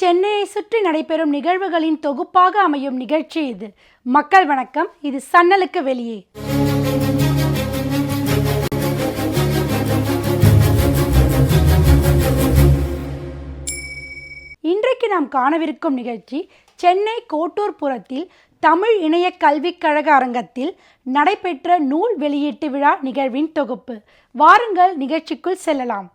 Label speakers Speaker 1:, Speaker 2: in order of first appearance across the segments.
Speaker 1: சென்னையை சுற்றி நடைபெறும் நிகழ்வுகளின் தொகுப்பாக அமையும் நிகழ்ச்சி இது மக்கள் வணக்கம் இது சன்னலுக்கு வெளியே இன்றைக்கு நாம் காணவிருக்கும் நிகழ்ச்சி சென்னை கோட்டூர் புறத்தில் தமிழ் இணைய கல்விக் கழக அரங்கத்தில் நடைபெற்ற நூல் வெளியீட்டு விழா நிகழ்வின் தொகுப்பு வாருங்கள் நிகழ்ச்சிக்குள் செல்லலாம்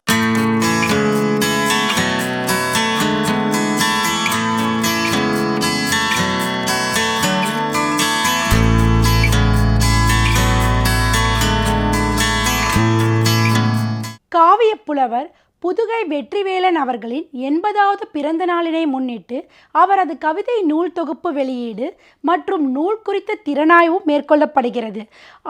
Speaker 1: காவியப்புலவர் புலவர் புதுகை வெற்றிவேலன் அவர்களின் எண்பதாவது பிறந்த நாளினை முன்னிட்டு அவரது கவிதை நூல் தொகுப்பு வெளியீடு மற்றும் நூல் குறித்த திறனாய்வும் மேற்கொள்ளப்படுகிறது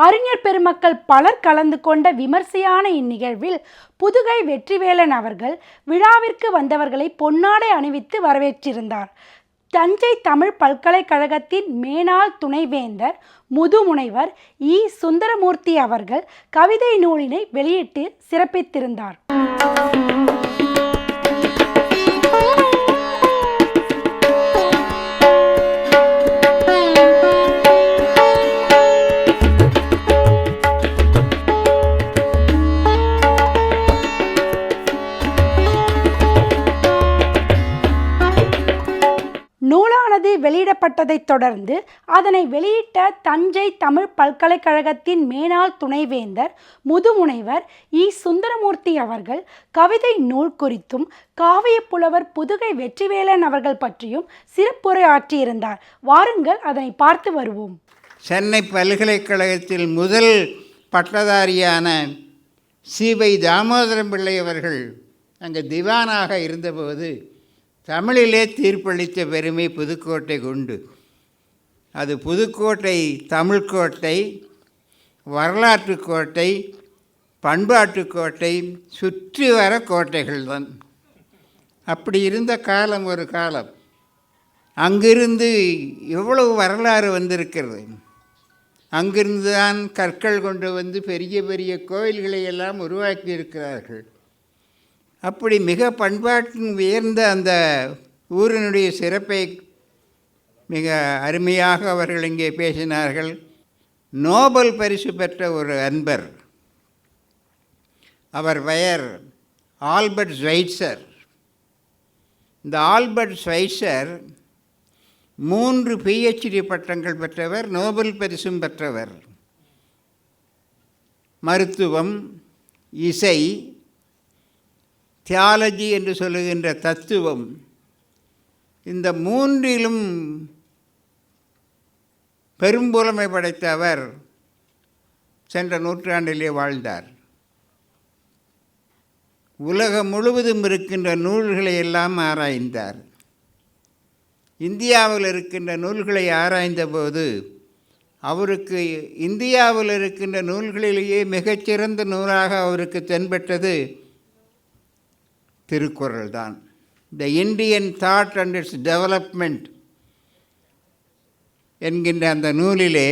Speaker 1: அறிஞர் பெருமக்கள் பலர் கலந்து கொண்ட விமர்சையான இந்நிகழ்வில் புதுகை வெற்றிவேலன் அவர்கள் விழாவிற்கு வந்தவர்களை பொன்னாடை அணிவித்து வரவேற்றிருந்தார் தஞ்சை தமிழ் பல்கலைக்கழகத்தின் மேனாள் துணைவேந்தர் முதுமுனைவர் இ சுந்தரமூர்த்தி அவர்கள் கவிதை நூலினை வெளியிட்டு சிறப்பித்திருந்தார் கிடைத்ததைத் தொடர்ந்து அதனை வெளியிட்ட தஞ்சை தமிழ் பல்கலைக்கழகத்தின் மேனாள் துணைவேந்தர் முதுமுனைவர் இ சுந்தரமூர்த்தி அவர்கள் கவிதை நூல் குறித்தும் காவிய புலவர் புதுகை வெற்றிவேலன் அவர்கள் பற்றியும் சிறப்புரை ஆற்றியிருந்தார் வாருங்கள் அதனை பார்த்து வருவோம்
Speaker 2: சென்னை பல்கலைக்கழகத்தில் முதல் பட்டதாரியான சிவை தாமோதரம் பிள்ளை அவர்கள் அங்கே திவானாக இருந்தபோது தமிழிலே தீர்ப்பளித்த பெருமை புதுக்கோட்டை கொண்டு அது புதுக்கோட்டை தமிழ்கோட்டை வரலாற்று கோட்டை பண்பாட்டு கோட்டை சுற்றி வர கோட்டைகள் தான் அப்படி இருந்த காலம் ஒரு காலம் அங்கிருந்து எவ்வளவு வரலாறு வந்திருக்கிறது அங்கிருந்து தான் கற்கள் கொண்டு வந்து பெரிய பெரிய கோயில்களை எல்லாம் உருவாக்கி இருக்கிறார்கள் அப்படி மிக பண்பாட்டின் உயர்ந்த அந்த ஊரினுடைய சிறப்பை மிக அருமையாக அவர்கள் இங்கே பேசினார்கள் நோபல் பரிசு பெற்ற ஒரு அன்பர் அவர் பெயர் ஆல்பர்ட் ஸ்வைட்சர் இந்த ஆல்பர்ட் ஸ்வைட்சர் மூன்று பிஹெச்டி பட்டங்கள் பெற்றவர் நோபல் பரிசும் பெற்றவர் மருத்துவம் இசை தியாலஜி என்று சொல்லுகின்ற தத்துவம் இந்த மூன்றிலும் பெரும்புலமை படைத்த அவர் சென்ற நூற்றாண்டிலே வாழ்ந்தார் உலகம் முழுவதும் இருக்கின்ற நூல்களை எல்லாம் ஆராய்ந்தார் இந்தியாவில் இருக்கின்ற நூல்களை ஆராய்ந்தபோது அவருக்கு இந்தியாவில் இருக்கின்ற நூல்களிலேயே மிகச்சிறந்த நூலாக அவருக்கு தென்பட்டது திருக்குறள் தான் the Indian thought and its development என்கின்ற அந்த நூலிலே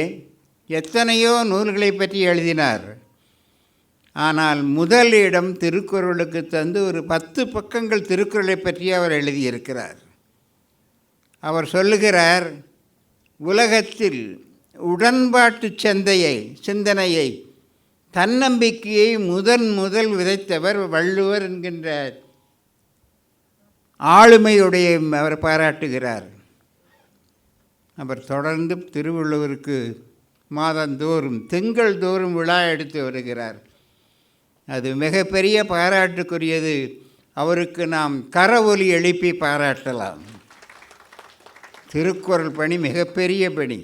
Speaker 2: எத்தனையோ நூல்களை பற்றி எழுதினார் ஆனால் முதல் இடம் திருக்குறளுக்கு தந்து ஒரு பத்து பக்கங்கள் திருக்குறளை பற்றி அவர் எழுதியிருக்கிறார் அவர் சொல்லுகிறார் உலகத்தில் உடன்பாட்டு சந்தையை சிந்தனையை தன்னம்பிக்கையை முதன் முதல் விதைத்தவர் வள்ளுவர் என்கின்ற ஆளுமையுடைய அவர் பாராட்டுகிறார் அவர் தொடர்ந்து திருவள்ளுவருக்கு மாதந்தோறும் திங்கள் தோறும் விழா எடுத்து வருகிறார் அது மிகப்பெரிய பாராட்டுக்குரியது அவருக்கு நாம் கர ஒலி எழுப்பி பாராட்டலாம் திருக்குறள் பணி மிகப்பெரிய பணி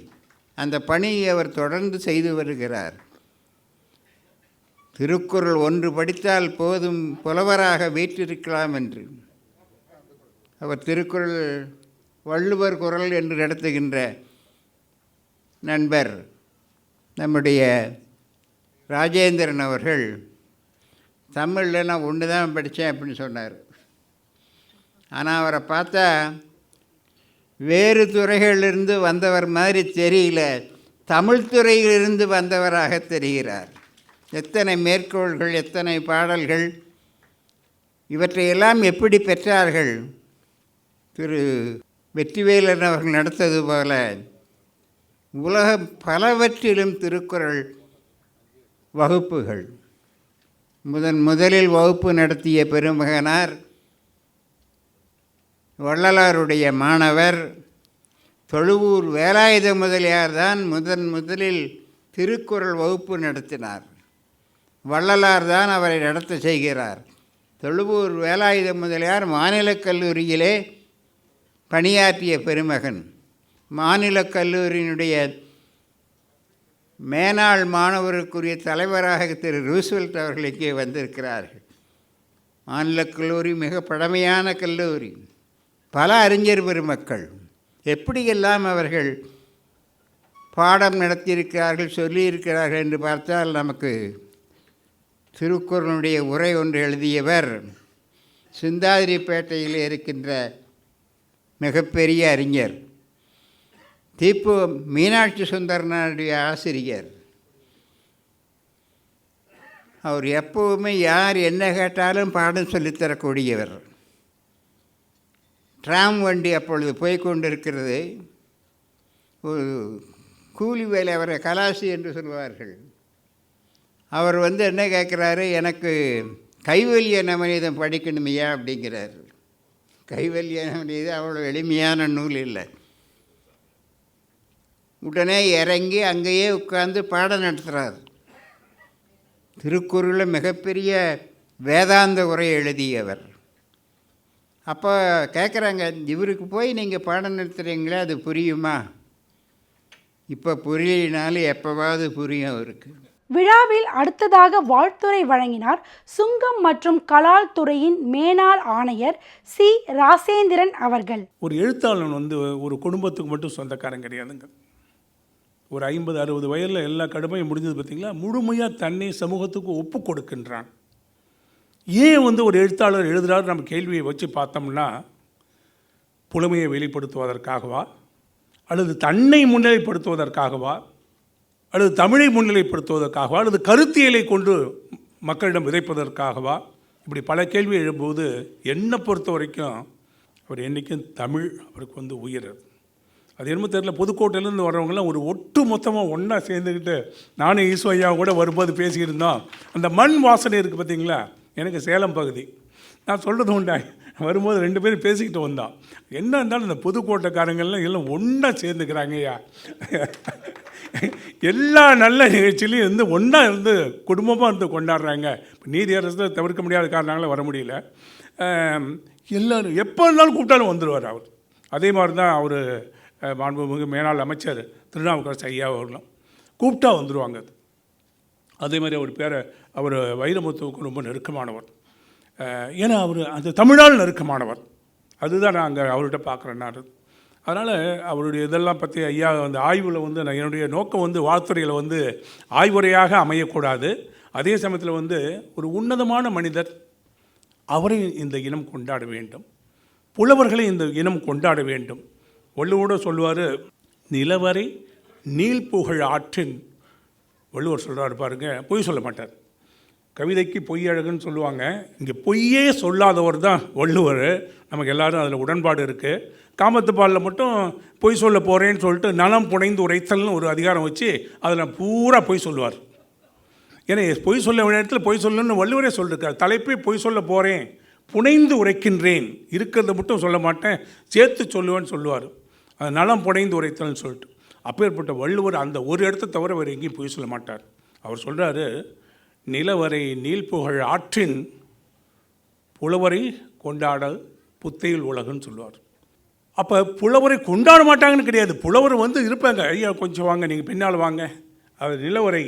Speaker 2: அந்த பணியை அவர் தொடர்ந்து செய்து வருகிறார் திருக்குறள் ஒன்று படித்தால் போதும் புலவராக வீற்றிருக்கலாம் என்று அவர் திருக்குறள் வள்ளுவர் குரல் என்று நடத்துகின்ற நண்பர் நம்முடைய ராஜேந்திரன் அவர்கள் தமிழில் நான் ஒன்று தான் படித்தேன் அப்படின்னு சொன்னார் ஆனால் அவரை பார்த்தா வேறு துறைகளிலிருந்து வந்தவர் மாதிரி தெரியல தமிழ் துறையிலிருந்து வந்தவராக தெரிகிறார் எத்தனை மேற்கோள்கள் எத்தனை பாடல்கள் இவற்றையெல்லாம் எப்படி பெற்றார்கள் திரு வெற்றிவேலன் அவர்கள் நடத்தது போல உலகம் பலவற்றிலும் திருக்குறள் வகுப்புகள் முதன் முதலில் வகுப்பு நடத்திய பெருமகனார் வள்ளலாருடைய மாணவர் தொழுவூர் வேலாயுத முதலியார் தான் முதன் முதலில் திருக்குறள் வகுப்பு நடத்தினார் வள்ளலார் தான் அவரை நடத்த செய்கிறார் தொழுவூர் வேலாயுத முதலியார் மாநில கல்லூரியிலே பணியாற்றிய பெருமகன் மாநில கல்லூரியினுடைய மேனாள் மாணவருக்குரிய தலைவராக திரு ரூஸ்வெல்ட் அவர்களுக்கே வந்திருக்கிறார்கள் மாநில கல்லூரி மிக பழமையான கல்லூரி பல அறிஞர் பெருமக்கள் எப்படியெல்லாம் அவர்கள் பாடம் நடத்தியிருக்கிறார்கள் சொல்லியிருக்கிறார்கள் என்று பார்த்தால் நமக்கு திருக்குறளுடைய உரை ஒன்று எழுதியவர் சிந்தாதிரிப்பேட்டையில் இருக்கின்ற மிகப்பெரிய அறிஞர் தீப்பு மீனாட்சி சுந்தரனுடைய ஆசிரியர் அவர் எப்பவுமே யார் என்ன கேட்டாலும் பாடம் சொல்லித்தரக்கூடியவர் ட்ராம் வண்டி அப்பொழுது போய்கொண்டிருக்கிறது ஒரு கூலி வேலை அவரை கலாசி என்று சொல்வார்கள் அவர் வந்து என்ன கேட்குறாரு எனக்கு கைவல்ய நவநீதம் படிக்கணுமையா அப்படிங்கிறார் கைவல்யம் இது அவ்வளோ எளிமையான நூல் இல்லை உடனே இறங்கி அங்கேயே உட்கார்ந்து பாடம் நடத்துகிறார் திருக்குறளில் மிகப்பெரிய வேதாந்த உரை எழுதியவர் அப்போ கேட்குறாங்க இவருக்கு போய் நீங்கள் பாடம் நடத்துகிறீங்களே அது புரியுமா இப்போ புரியினாலும் எப்போவாவது புரியும் அவருக்கு
Speaker 1: விழாவில் அடுத்ததாக வாழ்த்துறை வழங்கினார் சுங்கம் மற்றும் கலால் துறையின் மேனாள் ஆணையர் சி ராசேந்திரன் அவர்கள்
Speaker 3: ஒரு எழுத்தாளன் வந்து ஒரு குடும்பத்துக்கு மட்டும் சொந்தக்காரன் கிடையாதுங்க ஒரு ஐம்பது அறுபது வயதில் எல்லா கடுமையும் முடிஞ்சது பார்த்திங்களா முழுமையாக தன்னை சமூகத்துக்கு ஒப்பு கொடுக்கின்றான் ஏன் வந்து ஒரு எழுத்தாளர் எழுதுகிறார் நம்ம கேள்வியை வச்சு பார்த்தோம்னா புலமையை வெளிப்படுத்துவதற்காகவா அல்லது தன்னை முன்னிலைப்படுத்துவதற்காகவா அல்லது தமிழை முன்னிலைப்படுத்துவதற்காகவா அல்லது கருத்தியலை கொண்டு மக்களிடம் விதைப்பதற்காகவா இப்படி பல கேள்வி எழும்போது என்னை பொறுத்த வரைக்கும் அவர் என்றைக்கும் தமிழ் அவருக்கு வந்து உயிர் அது என்னமோ தெரியல புதுக்கோட்டையிலேருந்து வர்றவங்களாம் ஒரு ஒட்டு மொத்தமாக ஒன்றா சேர்ந்துக்கிட்டு நானும் ஈசோ ஐயாவும் கூட வரும்போது பேசியிருந்தோம் அந்த மண் வாசனை இருக்குது பார்த்தீங்களா எனக்கு சேலம் பகுதி நான் சொல்கிறது உண்டா வரும்போது ரெண்டு பேரும் பேசிக்கிட்டு வந்தோம் என்ன இருந்தாலும் இந்த புதுக்கோட்டைக்காரங்கள்லாம் எல்லாம் ஒன்றா சேர்ந்துக்கிறாங்கய்யா எல்லா நல்ல நிகழ்ச்சியிலையும் இருந்து ஒன்றா இருந்து குடும்பமாக இருந்து கொண்டாடுறாங்க நீதி அரசு தவிர்க்க முடியாத காரணங்களால் வர முடியல எல்லோரும் எப்போ இருந்தாலும் கூப்பிட்டாலும் வந்துடுவார் அவர் அதே மாதிரி தான் அவர் மாண்புமிகு மேலாள் அமைச்சர் திருநாவுக்கரசு ஐயா அவர்களும் கூப்பிட்டா வந்துடுவாங்க அது அதே மாதிரி அவர் பேரை அவர் வைரமுத்துவுக்கு ரொம்ப நெருக்கமானவர் ஏன்னா அவர் அந்த தமிழால் நெருக்கமானவர் அதுதான் நான் அங்கே அவர்கிட்ட பார்க்குறேன்னா அதனால் அவருடைய இதெல்லாம் பற்றி ஐயா அந்த ஆய்வில் வந்து நான் என்னுடைய நோக்கம் வந்து வாழ்த்துறையில் வந்து ஆய்வுரையாக அமையக்கூடாது அதே சமயத்தில் வந்து ஒரு உன்னதமான மனிதர் அவரை இந்த இனம் கொண்டாட வேண்டும் புலவர்களை இந்த இனம் கொண்டாட வேண்டும் வள்ளுவோட சொல்லுவார் நிலவரை புகழ் ஆற்றின் வள்ளுவர் சொல்கிறார் பாருங்க பொய் சொல்ல மாட்டார் கவிதைக்கு பொய் அழகுன்னு சொல்லுவாங்க இங்கே பொய்யே சொல்லாதவர் தான் வள்ளுவர் நமக்கு எல்லாரும் அதில் உடன்பாடு இருக்குது காமத்துப்பாலில் மட்டும் பொய் சொல்ல போகிறேன்னு சொல்லிட்டு நலம் புனைந்து உரைத்தல்னு ஒரு அதிகாரம் வச்சு அதில் பூரா பொய் சொல்லுவார் ஏன்னா பொய் சொல்ல வேண்டிய இடத்துல பொய் சொல்லணும்னு வள்ளுவரே சொல்லியிருக்கார் தலைப்பே பொய் சொல்ல போகிறேன் புனைந்து உரைக்கின்றேன் இருக்கிறத மட்டும் சொல்ல மாட்டேன் சேர்த்து சொல்லுவேன்னு சொல்லுவார் அது நலம் புனைந்து உரைத்தல்னு சொல்லிட்டு அப்பேற்பட்ட வள்ளுவர் அந்த ஒரு இடத்த தவிர வேறு எங்கேயும் பொய் சொல்ல மாட்டார் அவர் சொல்கிறாரு நிலவரை நீள்புகழ் ஆற்றின் புலவரை கொண்டாட புத்தையில் உலகன்னு சொல்லுவார் அப்போ புலவரை கொண்டாட மாட்டாங்கன்னு கிடையாது புலவர் வந்து இருப்பாங்க ஐயா கொஞ்சம் வாங்க நீங்கள் பின்னால் வாங்க அவர் நிலவரை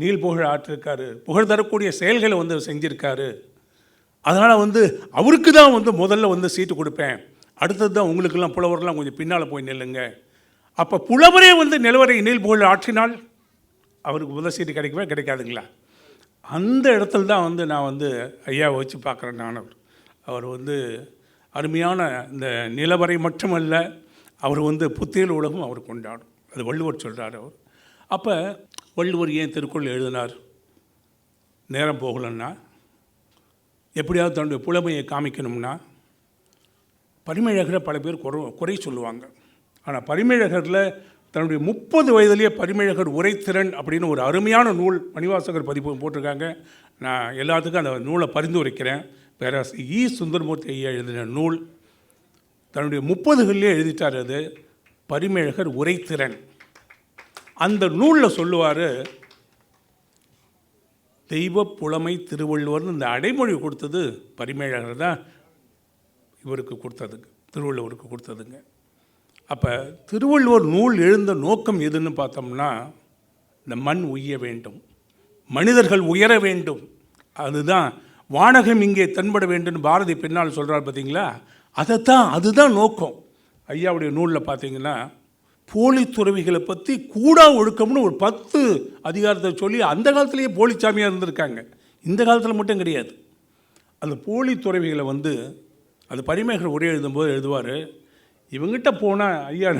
Speaker 3: நீள் புகழ் ஆற்றிருக்காரு புகழ் தரக்கூடிய செயல்களை வந்து செஞ்சுருக்காரு அதனால் வந்து அவருக்கு தான் வந்து முதல்ல வந்து சீட்டு கொடுப்பேன் அடுத்தது தான் உங்களுக்கெல்லாம் புலவரெலாம் கொஞ்சம் பின்னால் போய் நில்லுங்க அப்போ புலவரே வந்து நிலவரை நீள் புகழ் ஆற்றினால் அவருக்கு முதல் சீட்டு கிடைக்குமே கிடைக்காதுங்களா அந்த இடத்துல தான் வந்து நான் வந்து ஐயாவை வச்சு பார்க்குறேன் நான் அவர் அவர் வந்து அருமையான இந்த நிலவரை மட்டுமல்ல அவர் வந்து புத்தியல் உலகம் அவர் கொண்டாடும் அது வள்ளுவர் சொல்கிறார் அவர் அப்போ வள்ளுவர் ஏன் திருக்குறள் எழுதினார் நேரம் போகலன்னா எப்படியாவது தன்னுடைய புலமையை காமிக்கணும்னா பரிமேழகரை பல பேர் குறை குறை சொல்லுவாங்க ஆனால் பரிமழகரில் தன்னுடைய முப்பது வயதிலேயே பரிமிழகர் உரைத்திறன் அப்படின்னு ஒரு அருமையான நூல் மணிவாசகர் பதிப்பு போட்டிருக்காங்க நான் எல்லாத்துக்கும் அந்த நூலை பரிந்துரைக்கிறேன் பேராசி இ சுந்தரமூர்த்தி ஐயா எழுதின நூல் தன்னுடைய முப்பதுகளிலே எழுதிட்டார் அது பரிமேழகர் உரைத்திறன் அந்த நூலில் சொல்லுவார் தெய்வ புலமை திருவள்ளுவர்னு இந்த அடைமொழி கொடுத்தது பரிமேழகர் தான் இவருக்கு கொடுத்ததுங்க திருவள்ளுவருக்கு கொடுத்ததுங்க அப்போ திருவள்ளுவர் நூல் எழுந்த நோக்கம் எதுன்னு பார்த்தோம்னா இந்த மண் உய்ய வேண்டும் மனிதர்கள் உயர வேண்டும் அதுதான் வானகம் இங்கே தென்பட வேண்டும் பாரதி பின்னால் சொல்கிறார் பார்த்தீங்களா அதைத்தான் அதுதான் நோக்கம் ஐயாவுடைய நூலில் பார்த்தீங்கன்னா போலி துறவிகளை பற்றி கூடா ஒழுக்கம்னு ஒரு பத்து அதிகாரத்தை சொல்லி அந்த காலத்திலேயே போலிச்சாமியாக இருந்திருக்காங்க இந்த காலத்தில் மட்டும் கிடையாது அந்த போலி துறவிகளை வந்து அந்த பரிமைகள் ஒரே எழுதும்போது எழுதுவார் இவங்ககிட்ட போனால் ஐயா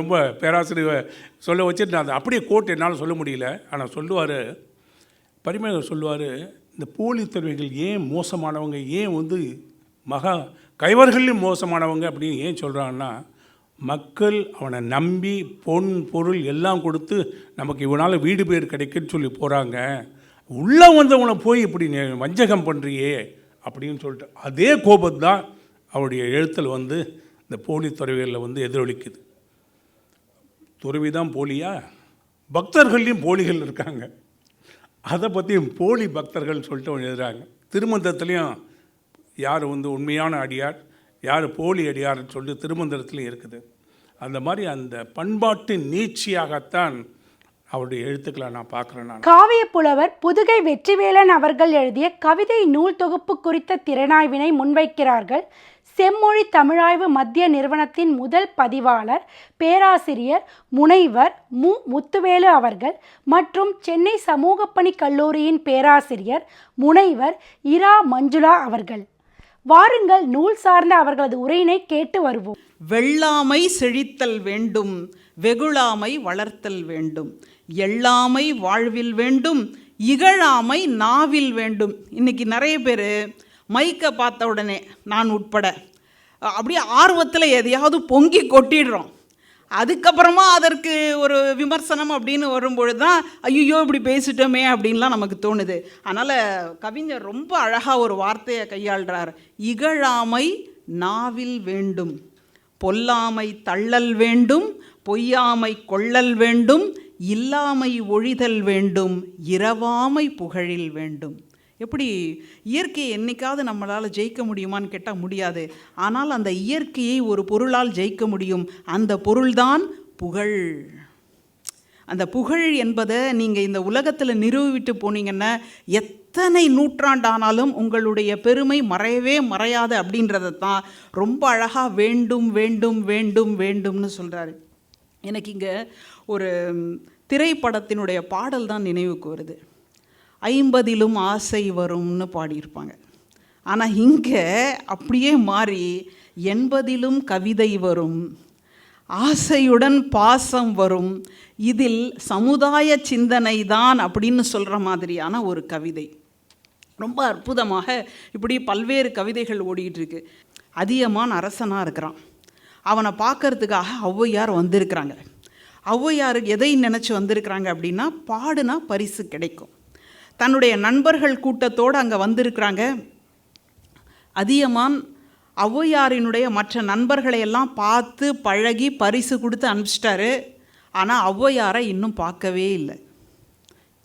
Speaker 3: ரொம்ப பேராசிரியர் சொல்ல வச்சுட்டு நான் அப்படியே கோட் என்னால் சொல்ல முடியல ஆனால் சொல்லுவார் பரிமையாக சொல்லுவார் இந்த போலி தன்மைகள் ஏன் மோசமானவங்க ஏன் வந்து மகா கைவர்களையும் மோசமானவங்க அப்படின்னு ஏன் சொல்கிறான்னா மக்கள் அவனை நம்பி பொன் பொருள் எல்லாம் கொடுத்து நமக்கு இவனால் வீடு பேர் கிடைக்குன்னு சொல்லி போகிறாங்க உள்ளே வந்தவனை போய் இப்படி வஞ்சகம் பண்ணுறியே அப்படின்னு சொல்லிட்டு அதே கோபம் தான் அவருடைய எழுத்தில் வந்து இந்த போலி துறவிகளில் வந்து எதிரொலிக்குது துறவி தான் போலியா பக்தர்கள்லேயும் போலிகள் இருக்காங்க அதை பற்றியும் போலி பக்தர்கள் சொல்லிட்டு அவங்க எழுதுகிறாங்க திருமந்தத்துலேயும் யார் வந்து உண்மையான அடியார் யார் போலி அடியார்னு சொல்லிட்டு திருமந்திரத்துலேயும் இருக்குது அந்த மாதிரி அந்த பண்பாட்டு நீட்சியாகத்தான் அவருடைய எழுத்துக்களை நான் பார்க்குறேன் நான்
Speaker 1: காவிய புலவர் புதுகை வெற்றிவேலன் அவர்கள் எழுதிய கவிதை நூல் தொகுப்பு குறித்த திறனாய்வினை முன்வைக்கிறார்கள் செம்மொழி தமிழாய்வு மத்திய நிறுவனத்தின் முதல் பதிவாளர் பேராசிரியர் முனைவர் மு முத்துவேலு அவர்கள் மற்றும் சென்னை சமூகப்பணி கல்லூரியின் பேராசிரியர் முனைவர் இரா மஞ்சுளா அவர்கள் வாருங்கள் நூல் சார்ந்த அவர்களது உரையினை கேட்டு வருவோம்
Speaker 4: வெள்ளாமை செழித்தல் வேண்டும் வெகுளாமை வளர்த்தல் வேண்டும் எல்லாமை வாழ்வில் வேண்டும் இகழாமை நாவில் வேண்டும் இன்னைக்கு நிறைய பேர் மைக்கை பார்த்த உடனே நான் உட்பட அப்படியே ஆர்வத்தில் எதையாவது பொங்கி கொட்டிடுறோம் அதுக்கப்புறமா அதற்கு ஒரு விமர்சனம் அப்படின்னு வரும்பொழுது தான் ஐயோ இப்படி பேசிட்டோமே அப்படின்லாம் நமக்கு தோணுது அதனால் கவிஞர் ரொம்ப அழகாக ஒரு வார்த்தையை கையாள்றார் இகழாமை நாவில் வேண்டும் பொல்லாமை தள்ளல் வேண்டும் பொய்யாமை கொள்ளல் வேண்டும் இல்லாமை ஒழிதல் வேண்டும் இரவாமை புகழில் வேண்டும் எப்படி இயற்கையை என்னைக்காவது நம்மளால் ஜெயிக்க முடியுமான்னு கேட்டால் முடியாது ஆனால் அந்த இயற்கையை ஒரு பொருளால் ஜெயிக்க முடியும் அந்த பொருள்தான் புகழ் அந்த புகழ் என்பதை நீங்கள் இந்த உலகத்தில் நிறுவிவிட்டு போனீங்கன்னா எத்தனை நூற்றாண்டானாலும் உங்களுடைய பெருமை மறையவே மறையாது அப்படின்றத தான் ரொம்ப அழகாக வேண்டும் வேண்டும் வேண்டும் வேண்டும்னு சொல்கிறாரு எனக்கு இங்கே ஒரு திரைப்படத்தினுடைய பாடல் தான் நினைவுக்கு வருது ஐம்பதிலும் ஆசை வரும்னு பாடியிருப்பாங்க ஆனால் இங்கே அப்படியே மாறி எண்பதிலும் கவிதை வரும் ஆசையுடன் பாசம் வரும் இதில் சமுதாய சிந்தனை தான் அப்படின்னு சொல்கிற மாதிரியான ஒரு கவிதை ரொம்ப அற்புதமாக இப்படி பல்வேறு கவிதைகள் ஓடிட்டுருக்கு அதிகமான அரசனாக இருக்கிறான் அவனை பார்க்கறதுக்காக ஔவையார் வந்திருக்கிறாங்க ஔவையார் எதை நினச்சி வந்திருக்கிறாங்க அப்படின்னா பாடுனா பரிசு கிடைக்கும் தன்னுடைய நண்பர்கள் கூட்டத்தோடு அங்கே வந்திருக்கிறாங்க அதியமான் ஔவையாரினுடைய மற்ற நண்பர்களையெல்லாம் பார்த்து பழகி பரிசு கொடுத்து அனுப்பிச்சிட்டாரு ஆனால் ஔவையாரை இன்னும் பார்க்கவே இல்லை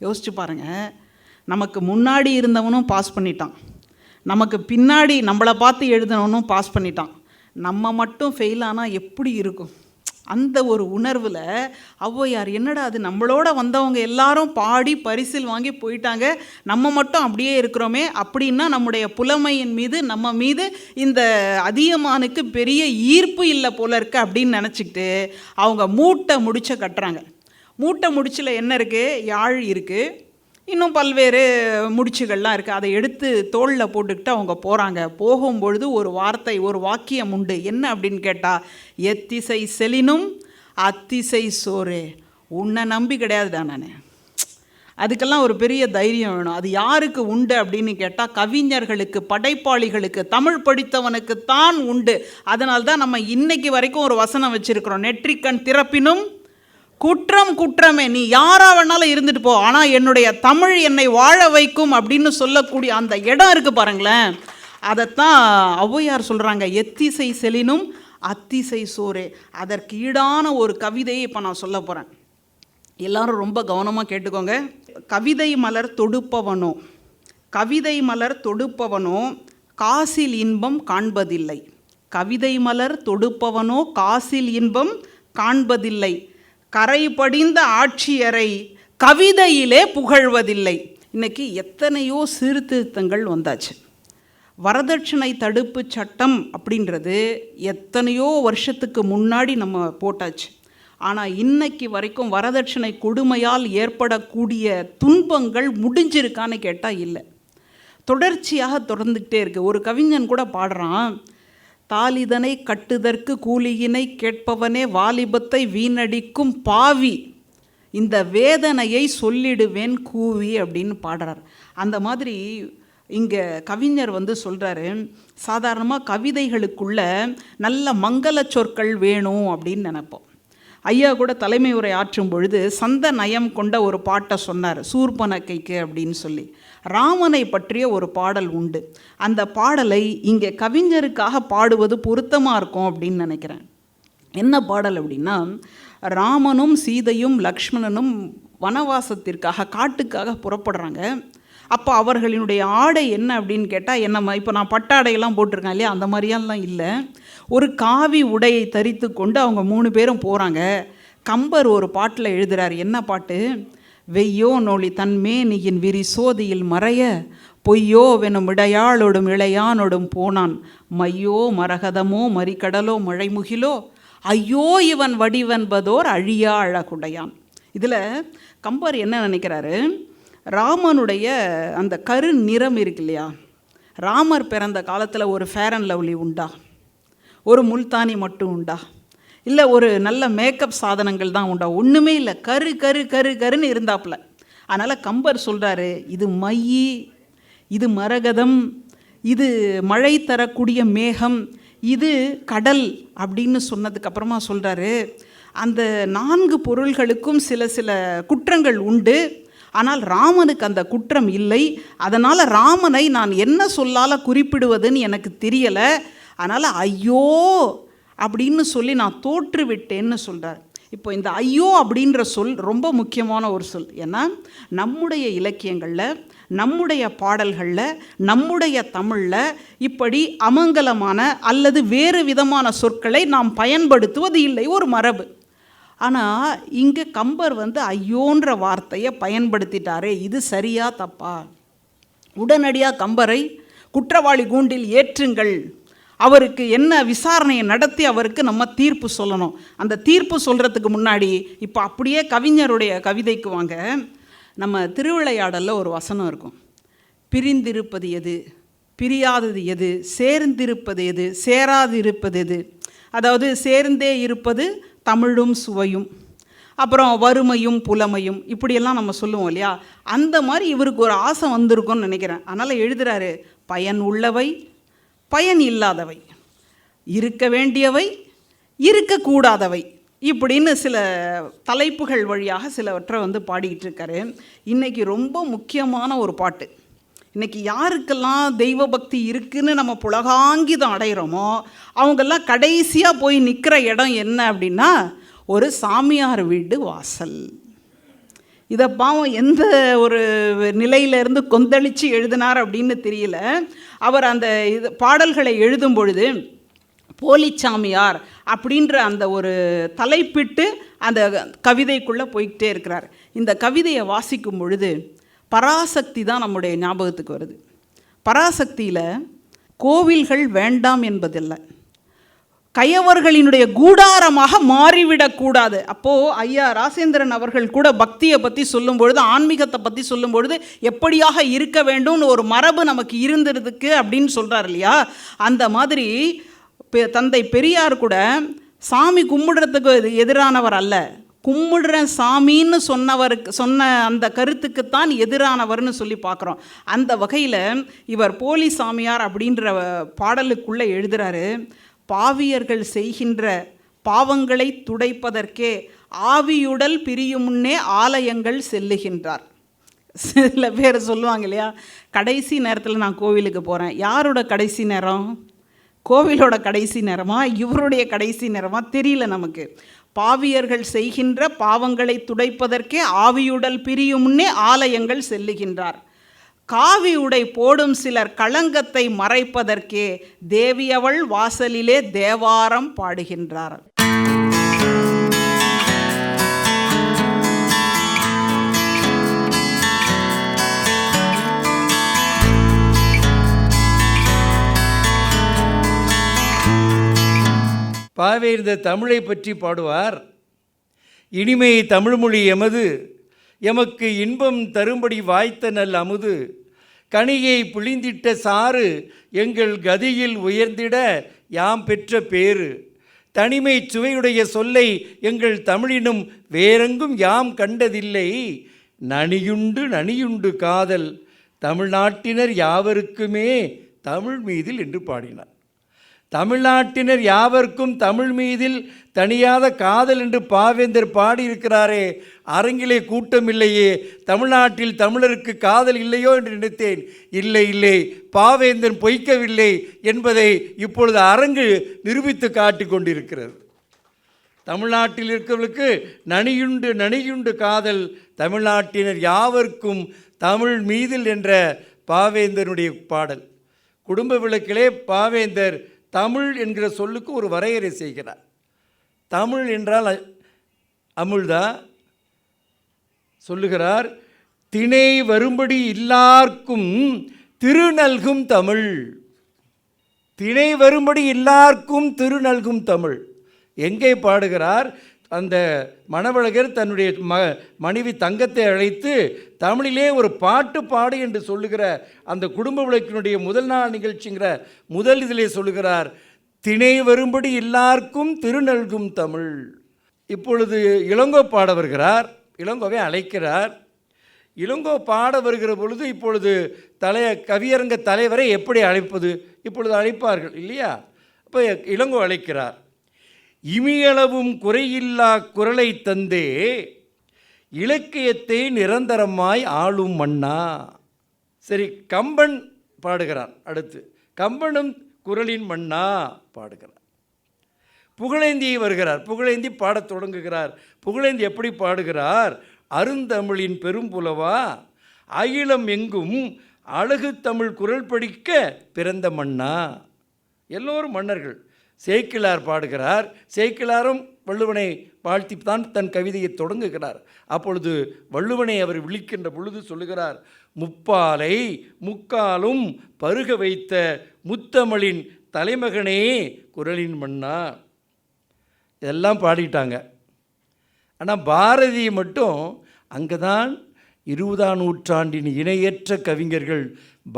Speaker 4: யோசிச்சு பாருங்கள் நமக்கு முன்னாடி இருந்தவனும் பாஸ் பண்ணிட்டான் நமக்கு பின்னாடி நம்மளை பார்த்து எழுதினவனும் பாஸ் பண்ணிட்டான் நம்ம மட்டும் ஃபெயில் ஆனால் எப்படி இருக்கும் அந்த ஒரு உணர்வில் ஔவையார் என்னடா அது நம்மளோட வந்தவங்க எல்லாரும் பாடி பரிசில் வாங்கி போயிட்டாங்க நம்ம மட்டும் அப்படியே இருக்கிறோமே அப்படின்னா நம்முடைய புலமையின் மீது நம்ம மீது இந்த அதியமானுக்கு பெரிய ஈர்ப்பு இல்லை போல இருக்கு அப்படின்னு நினச்சிக்கிட்டு அவங்க மூட்டை முடிச்ச கட்டுறாங்க மூட்டை முடிச்சில் என்ன இருக்குது யாழ் இருக்குது இன்னும் பல்வேறு முடிச்சுகள்லாம் இருக்குது அதை எடுத்து தோளில் போட்டுக்கிட்டு அவங்க போகிறாங்க போகும்பொழுது ஒரு வார்த்தை ஒரு வாக்கியம் உண்டு என்ன அப்படின்னு கேட்டால் எத்திசை செலினும் அத்திசை சோறு உன்னை நம்பி கிடையாதுடா நான் அதுக்கெல்லாம் ஒரு பெரிய தைரியம் வேணும் அது யாருக்கு உண்டு அப்படின்னு கேட்டால் கவிஞர்களுக்கு படைப்பாளிகளுக்கு தமிழ் படித்தவனுக்கு தான் உண்டு அதனால்தான் நம்ம இன்னைக்கு வரைக்கும் ஒரு வசனம் வச்சுருக்கிறோம் நெற்றிக்கண் திறப்பினும் குற்றம் குற்றமே நீ யாராக வேணாலும் இருந்துட்டு போ ஆனால் என்னுடைய தமிழ் என்னை வாழ வைக்கும் அப்படின்னு சொல்லக்கூடிய அந்த இடம் இருக்குது பாருங்களேன் அதைத்தான் ஔவையார் சொல்கிறாங்க எத்திசை செலினும் அத்திசை சோறு அதற்கு ஈடான ஒரு கவிதையை இப்போ நான் சொல்ல போகிறேன் எல்லாரும் ரொம்ப கவனமாக கேட்டுக்கோங்க கவிதை மலர் தொடுப்பவனோ கவிதை மலர் தொடுப்பவனோ காசில் இன்பம் காண்பதில்லை கவிதை மலர் தொடுப்பவனோ காசில் இன்பம் காண்பதில்லை கரை படிந்த ஆட்சியரை கவிதையிலே புகழ்வதில்லை இன்றைக்கி எத்தனையோ சீர்திருத்தங்கள் வந்தாச்சு வரதட்சணை தடுப்பு சட்டம் அப்படின்றது எத்தனையோ வருஷத்துக்கு முன்னாடி நம்ம போட்டாச்சு ஆனால் இன்னைக்கு வரைக்கும் வரதட்சணை கொடுமையால் ஏற்படக்கூடிய துன்பங்கள் முடிஞ்சிருக்கான்னு கேட்டால் இல்லை தொடர்ச்சியாக தொடர்ந்துக்கிட்டே இருக்குது ஒரு கவிஞன் கூட பாடுறான் தாளிதனை கட்டுதற்கு கூலியினை கேட்பவனே வாலிபத்தை வீணடிக்கும் பாவி இந்த வேதனையை சொல்லிடுவேன் கூவி அப்படின்னு பாடுறார் அந்த மாதிரி இங்கே கவிஞர் வந்து சொல்கிறாரு சாதாரணமாக கவிதைகளுக்குள்ள நல்ல மங்கள சொற்கள் வேணும் அப்படின்னு நினைப்போம் ஐயா கூட தலைமை உரை ஆற்றும் பொழுது சந்த நயம் கொண்ட ஒரு பாட்டை சொன்னார் சூர்பனக்கைக்கு அப்படின்னு சொல்லி ராமனை பற்றிய ஒரு பாடல் உண்டு அந்த பாடலை இங்கே கவிஞருக்காக பாடுவது பொருத்தமாக இருக்கும் அப்படின்னு நினைக்கிறேன் என்ன பாடல் அப்படின்னா ராமனும் சீதையும் லக்ஷ்மணனும் வனவாசத்திற்காக காட்டுக்காக புறப்படுறாங்க அப்போ அவர்களினுடைய ஆடை என்ன அப்படின்னு கேட்டால் என்னம்மா இப்போ நான் பட்டாடையெல்லாம் போட்டிருக்கேன் இல்லையா அந்த மாதிரியெல்லாம் இல்லை ஒரு காவி உடையை தரித்து கொண்டு அவங்க மூணு பேரும் போகிறாங்க கம்பர் ஒரு பாட்டில் எழுதுகிறார் என்ன பாட்டு வெய்யோ நொழி தன்மேனியின் விரி சோதியில் மறைய பொய்யோ வெனும் இடையாளோடும் இளையானோடும் போனான் மையோ மரகதமோ மறிக்கடலோ மழைமுகிலோ ஐயோ இவன் வடிவென்பதோர் அழியா அழகுடையான் இதில் கம்பர் என்ன நினைக்கிறாரு ராமனுடைய அந்த கரு நிறம் இருக்கு இல்லையா ராமர் பிறந்த காலத்தில் ஒரு ஃபேர் அண்ட் லவ்லி உண்டா ஒரு முல்தானி மட்டும் உண்டா இல்லை ஒரு நல்ல மேக்கப் சாதனங்கள் தான் உண்டா ஒன்றுமே இல்லை கரு கரு கரு கருன்னு இருந்தாப்புல அதனால் கம்பர் சொல்கிறாரு இது மையி இது மரகதம் இது மழை தரக்கூடிய மேகம் இது கடல் அப்படின்னு சொன்னதுக்கப்புறமா சொல்கிறாரு அந்த நான்கு பொருள்களுக்கும் சில சில குற்றங்கள் உண்டு ஆனால் ராமனுக்கு அந்த குற்றம் இல்லை அதனால் ராமனை நான் என்ன சொல்லால் குறிப்பிடுவதுன்னு எனக்கு தெரியலை அதனால் ஐயோ அப்படின்னு சொல்லி நான் தோற்றுவிட்டேன்னு சொல்கிறார் இப்போ இந்த ஐயோ அப்படின்ற சொல் ரொம்ப முக்கியமான ஒரு சொல் ஏன்னா நம்முடைய இலக்கியங்களில் நம்முடைய பாடல்களில் நம்முடைய தமிழில் இப்படி அமங்கலமான அல்லது வேறு விதமான சொற்களை நாம் பயன்படுத்துவது இல்லை ஒரு மரபு ஆனால் இங்கே கம்பர் வந்து ஐயோன்ற வார்த்தையை பயன்படுத்திட்டாரே இது சரியா தப்பா உடனடியாக கம்பரை குற்றவாளி கூண்டில் ஏற்றுங்கள் அவருக்கு என்ன விசாரணையை நடத்தி அவருக்கு நம்ம தீர்ப்பு சொல்லணும் அந்த தீர்ப்பு சொல்கிறதுக்கு முன்னாடி இப்போ அப்படியே கவிஞருடைய கவிதைக்கு வாங்க நம்ம திருவிளையாடலில் ஒரு வசனம் இருக்கும் பிரிந்திருப்பது எது பிரியாதது எது சேர்ந்திருப்பது எது சேராது இருப்பது எது அதாவது சேர்ந்தே இருப்பது தமிழும் சுவையும் அப்புறம் வறுமையும் புலமையும் இப்படியெல்லாம் நம்ம சொல்லுவோம் இல்லையா அந்த மாதிரி இவருக்கு ஒரு ஆசை வந்திருக்கும்னு நினைக்கிறேன் அதனால் எழுதுகிறாரு பயன் உள்ளவை பயன் இல்லாதவை இருக்க வேண்டியவை இருக்கக்கூடாதவை இப்படின்னு சில தலைப்புகள் வழியாக சிலவற்றை வந்து பாடிக்கிட்டு இருக்காரு இன்றைக்கி ரொம்ப முக்கியமான ஒரு பாட்டு இன்றைக்கி யாருக்கெல்லாம் தெய்வ பக்தி இருக்குதுன்னு நம்ம புலகாங்கிதம் அடைகிறோமோ அவங்கெல்லாம் கடைசியாக போய் நிற்கிற இடம் என்ன அப்படின்னா ஒரு சாமியார் வீடு வாசல் இதை பாவம் எந்த ஒரு நிலையிலேருந்து கொந்தளித்து எழுதினார் அப்படின்னு தெரியல அவர் அந்த இது பாடல்களை எழுதும் பொழுது போலிச்சாமியார் அப்படின்ற அந்த ஒரு தலைப்பிட்டு அந்த கவிதைக்குள்ளே போய்கிட்டே இருக்கிறார் இந்த கவிதையை வாசிக்கும் பொழுது பராசக்தி தான் நம்முடைய ஞாபகத்துக்கு வருது பராசக்தியில் கோவில்கள் வேண்டாம் என்பதில்லை கயவர்களினுடைய கூடாரமாக மாறிவிடக்கூடாது அப்போது ஐயா ராசேந்திரன் அவர்கள் கூட பக்தியை பற்றி சொல்லும் பொழுது ஆன்மீகத்தை பற்றி சொல்லும் பொழுது எப்படியாக இருக்க வேண்டும்னு ஒரு மரபு நமக்கு இருந்திருக்கு அப்படின்னு சொல்கிறார் இல்லையா அந்த மாதிரி தந்தை பெரியார் கூட சாமி கும்பிடுறதுக்கு எதிரானவர் அல்ல கும்பிடுற சாமின்னு சொன்னவருக்கு சொன்ன அந்த கருத்துக்குத்தான் எதிரானவர்னு சொல்லி பார்க்குறோம் அந்த வகையில் இவர் போலி சாமியார் அப்படின்ற பாடலுக்குள்ளே எழுதுகிறாரு பாவியர்கள் செய்கின்ற பாவங்களை துடைப்பதற்கே ஆவியுடல் பிரியும் முன்னே ஆலயங்கள் செல்லுகின்றார் சில பேர் சொல்லுவாங்க இல்லையா கடைசி நேரத்தில் நான் கோவிலுக்கு போகிறேன் யாரோட கடைசி நேரம் கோவிலோட கடைசி நேரமா இவருடைய கடைசி நேரமா தெரியல நமக்கு பாவியர்கள் செய்கின்ற பாவங்களை துடைப்பதற்கே ஆவியுடல் பிரியும் முன்னே ஆலயங்கள் செல்லுகின்றார் காவி உடை போடும் சிலர் களங்கத்தை மறைப்பதற்கே தேவியவள் வாசலிலே தேவாரம் பாடுகின்றார்கள்
Speaker 5: பாவேந்த தமிழை பற்றி பாடுவார் இனிமை தமிழ்மொழி எமது எமக்கு இன்பம் தரும்படி வாய்த்த நல் அமுது கனியை புழிந்திட்ட சாறு எங்கள் கதியில் உயர்ந்திட யாம் பெற்ற பேறு தனிமை சுவையுடைய சொல்லை எங்கள் தமிழினும் வேறெங்கும் யாம் கண்டதில்லை நனியுண்டு நனியுண்டு காதல் தமிழ்நாட்டினர் யாவருக்குமே தமிழ் மீதில் என்று பாடினார் தமிழ்நாட்டினர் யாவர்க்கும் தமிழ் மீதில் தனியாத காதல் என்று பாவேந்தர் பாடியிருக்கிறாரே அரங்கிலே கூட்டம் இல்லையே தமிழ்நாட்டில் தமிழருக்கு காதல் இல்லையோ என்று நினைத்தேன் இல்லை இல்லை பாவேந்தன் பொய்க்கவில்லை என்பதை இப்பொழுது அரங்கு நிரூபித்து காட்டி கொண்டிருக்கிறது தமிழ்நாட்டில் இருக்கிறவர்களுக்கு நனியுண்டு நனியுண்டு காதல் தமிழ்நாட்டினர் யாவர்க்கும் தமிழ் மீதில் என்ற பாவேந்தனுடைய பாடல் குடும்ப விளக்கிலே பாவேந்தர் தமிழ் என்கிற சொல்லுக்கு ஒரு வரையறை செய்கிறார் தமிழ் என்றால் அமுழ்தா சொல்லுகிறார் திணை வரும்படி எல்லாருக்கும் திருநல்கும் தமிழ் திணை வரும்படி எல்லாருக்கும் திருநல்கும் தமிழ் எங்கே பாடுகிறார் அந்த மணவழகர் தன்னுடைய ம மனைவி தங்கத்தை அழைத்து தமிழிலே ஒரு பாட்டு பாடு என்று சொல்லுகிற அந்த குடும்ப விளக்கினுடைய முதல் நாள் நிகழ்ச்சிங்கிற முதல் இதிலே சொல்லுகிறார் திணை வரும்படி எல்லாருக்கும் திருநல்கும் தமிழ் இப்பொழுது இளங்கோ பாட வருகிறார் இளங்கோவை அழைக்கிறார் இளங்கோ பாட வருகிற பொழுது இப்பொழுது தலைய கவியரங்க தலைவரை எப்படி அழைப்பது இப்பொழுது அழைப்பார்கள் இல்லையா இப்போ இளங்கோ அழைக்கிறார் இமியளவும் குறையில்லா குரலை தந்தே இலக்கியத்தை நிரந்தரமாய் ஆளும் மன்னா சரி கம்பன் பாடுகிறான் அடுத்து கம்பனும் குரலின் மன்னா பாடுகிறார் புகழேந்தி வருகிறார் புகழேந்தி பாடத் தொடங்குகிறார் புகழேந்தி எப்படி பாடுகிறார் அருந்தமிழின் பெரும்புலவா அகிலம் எங்கும் அழகு தமிழ் குரல் படிக்க பிறந்த மன்னா எல்லோரும் மன்னர்கள் சேக்கிழார் பாடுகிறார் சேக்கிழாரும் வள்ளுவனை வாழ்த்தி தான் தன் கவிதையை தொடங்குகிறார் அப்பொழுது வள்ளுவனை அவர் விழிக்கின்ற பொழுது சொல்லுகிறார் முப்பாலை முக்காலும் பருக வைத்த முத்தமிழின் தலைமகனே குரலின் மண்ணா இதெல்லாம் பாடிட்டாங்க ஆனால் பாரதி மட்டும் அங்கே தான் இருபதாம் நூற்றாண்டின் இணையற்ற கவிஞர்கள்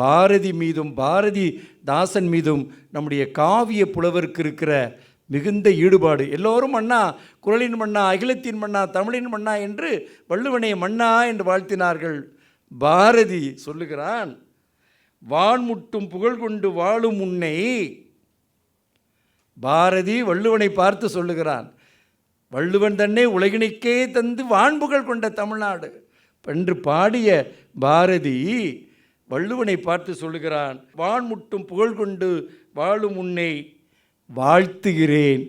Speaker 5: பாரதி மீதும் பாரதி தாசன் மீதும் நம்முடைய காவிய புலவருக்கு இருக்கிற மிகுந்த ஈடுபாடு எல்லோரும் மன்னா குரலின் மன்னா அகிலத்தின் மன்னா தமிழின் மன்னா என்று வள்ளுவனை மன்னா என்று வாழ்த்தினார்கள் பாரதி சொல்லுகிறான் வான்முட்டும் புகழ் கொண்டு வாழும் உன்னை பாரதி வள்ளுவனை பார்த்து சொல்லுகிறான் வள்ளுவன் தன்னை உலகினைக்கே தந்து வான்புகழ் கொண்ட தமிழ்நாடு என்று பாடிய பாரதி வள்ளுவனை பார்த்து சொல்லுகிறான் வான்முட்டும் புகழ் கொண்டு வாழும் உன்னை வாழ்த்துகிறேன்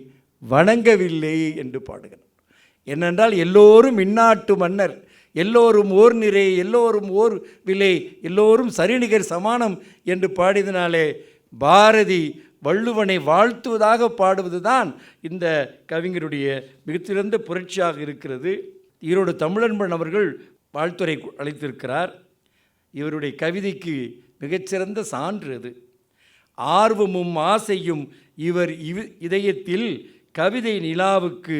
Speaker 5: வணங்கவில்லை என்று பாடுகிறான் என்னென்றால் எல்லோரும் இந்நாட்டு மன்னர் எல்லோரும் ஓர் நிறை எல்லோரும் ஓர் விலை எல்லோரும் சரிநிகர் சமானம் என்று பாடியதினாலே பாரதி வள்ளுவனை வாழ்த்துவதாக பாடுவது தான் இந்த கவிஞருடைய மிகச்சிறந்த புரட்சியாக இருக்கிறது ஈரோடு தமிழன்பன் அவர்கள் வாழ்த்துறை அழைத்திருக்கிறார் இவருடைய கவிதைக்கு மிகச்சிறந்த சான்று அது ஆர்வமும் ஆசையும் இவர் இவ் இதயத்தில் கவிதை நிலாவுக்கு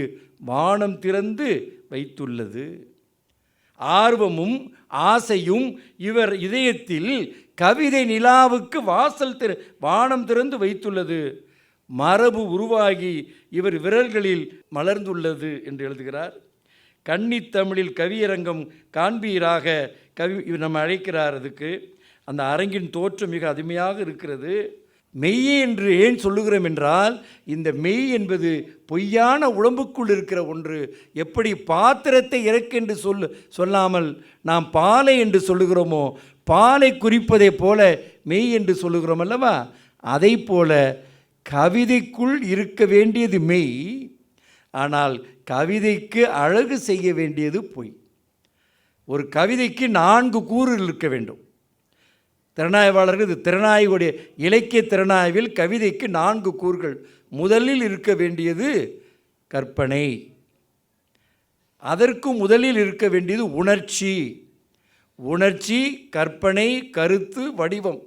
Speaker 5: வானம் திறந்து வைத்துள்ளது ஆர்வமும் ஆசையும் இவர் இதயத்தில் கவிதை நிலாவுக்கு வாசல் திற வானம் திறந்து வைத்துள்ளது மரபு உருவாகி இவர் விரல்களில் மலர்ந்துள்ளது என்று எழுதுகிறார் கன்னித்தமிழில் கவியரங்கம் காண்பீராக கவி நம்ம அழைக்கிறார் அதுக்கு அந்த அரங்கின் தோற்றம் மிக அருமையாக இருக்கிறது மெய் என்று ஏன் சொல்லுகிறோம் என்றால் இந்த மெய் என்பது பொய்யான உடம்புக்குள் இருக்கிற ஒன்று எப்படி பாத்திரத்தை இறக்கு என்று சொல் சொல்லாமல் நாம் பாலை என்று சொல்லுகிறோமோ பாலை குறிப்பதை போல மெய் என்று சொல்லுகிறோம் அல்லவா அதை போல கவிதைக்குள் இருக்க வேண்டியது மெய் ஆனால் கவிதைக்கு அழகு செய்ய வேண்டியது பொய் ஒரு கவிதைக்கு நான்கு கூறு இருக்க வேண்டும் திறனாய்வாளர்கள் இது திறனாய்வுடைய இலக்கிய திறனாய்வில் கவிதைக்கு நான்கு கூறுகள் முதலில் இருக்க வேண்டியது கற்பனை அதற்கு முதலில் இருக்க வேண்டியது உணர்ச்சி உணர்ச்சி கற்பனை கருத்து வடிவம்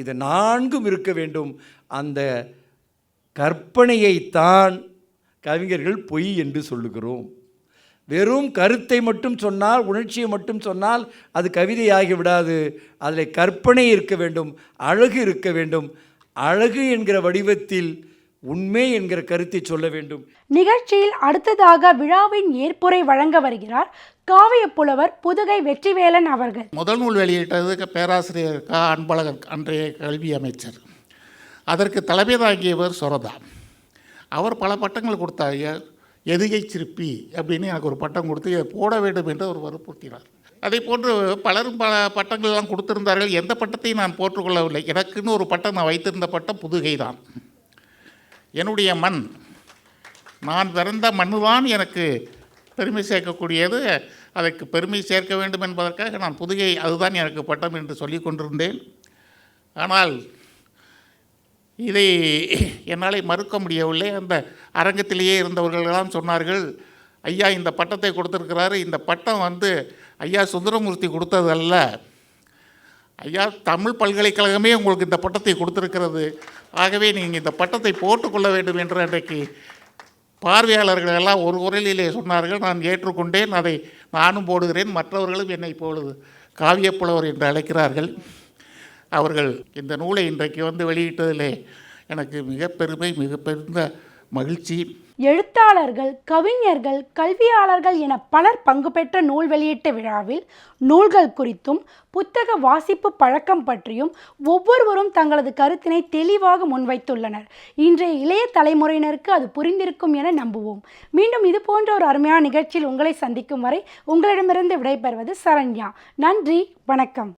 Speaker 5: இது நான்கும் இருக்க வேண்டும் அந்த கற்பனையைத்தான் கவிஞர்கள் பொய் என்று சொல்லுகிறோம் வெறும் கருத்தை மட்டும் சொன்னால் உணர்ச்சியை மட்டும் சொன்னால் அது கவிதையாகி விடாது அதில் கற்பனை இருக்க வேண்டும் அழகு இருக்க வேண்டும் அழகு என்கிற வடிவத்தில் உண்மை என்கிற கருத்தை சொல்ல வேண்டும்
Speaker 1: நிகழ்ச்சியில் அடுத்ததாக விழாவின் ஏற்புரை வழங்க வருகிறார் காவிய புலவர் புதுகை வெற்றிவேலன் அவர்கள்
Speaker 6: முதல் நூல் வெளியிட்டது பேராசிரியர் க அன்பழகன் அன்றைய கல்வி அமைச்சர் அதற்கு தலைமை தாங்கியவர் சொரதா அவர் பல பட்டங்கள் கொடுத்தார் எதுகை சிற்பி அப்படின்னு எனக்கு ஒரு பட்டம் கொடுத்து போட வேண்டும் என்று அவர் வற்புறுத்தினார் அதே போன்று பலரும் பல பட்டங்கள்லாம் கொடுத்திருந்தார்கள் எந்த பட்டத்தையும் நான் போற்றுக்கொள்ளவில்லை எனக்குன்னு ஒரு பட்டம் நான் வைத்திருந்த பட்டம் புதுகை தான் என்னுடைய மண் நான் பிறந்த மண்ணு தான் எனக்கு பெருமை சேர்க்கக்கூடியது அதற்கு பெருமை சேர்க்க வேண்டும் என்பதற்காக நான் புதுகை அதுதான் எனக்கு பட்டம் என்று சொல்லி கொண்டிருந்தேன் ஆனால் இதை என்னால் மறுக்க முடியவில்லை அந்த அரங்கத்திலேயே இருந்தவர்களெல்லாம் சொன்னார்கள் ஐயா இந்த பட்டத்தை கொடுத்துருக்கிறாரு இந்த பட்டம் வந்து ஐயா சுந்தரமூர்த்தி கொடுத்ததல்ல ஐயா தமிழ் பல்கலைக்கழகமே உங்களுக்கு இந்த பட்டத்தை கொடுத்துருக்கிறது ஆகவே நீங்கள் இந்த பட்டத்தை போட்டுக்கொள்ள வேண்டும் என்று அன்றைக்கு பார்வையாளர்கள் எல்லாம் ஒரு உரையிலே சொன்னார்கள் நான் ஏற்றுக்கொண்டேன் அதை நானும் போடுகிறேன் மற்றவர்களும் என்னை போடுது காவியப்புலவர் என்று அழைக்கிறார்கள் அவர்கள் இந்த நூலை இன்றைக்கு வந்து வெளியிட்டதிலே எனக்கு மிக பெருமை மிக பெருந்த மகிழ்ச்சி
Speaker 1: எழுத்தாளர்கள் கவிஞர்கள் கல்வியாளர்கள் என பலர் பங்கு பெற்ற நூல் வெளியீட்டு விழாவில் நூல்கள் குறித்தும் புத்தக வாசிப்பு பழக்கம் பற்றியும் ஒவ்வொருவரும் தங்களது கருத்தினை தெளிவாக முன்வைத்துள்ளனர் இன்றைய இளைய தலைமுறையினருக்கு அது புரிந்திருக்கும் என நம்புவோம் மீண்டும் இது போன்ற ஒரு அருமையான நிகழ்ச்சியில் உங்களை சந்திக்கும் வரை உங்களிடமிருந்து விடைபெறுவது சரண்யா நன்றி வணக்கம்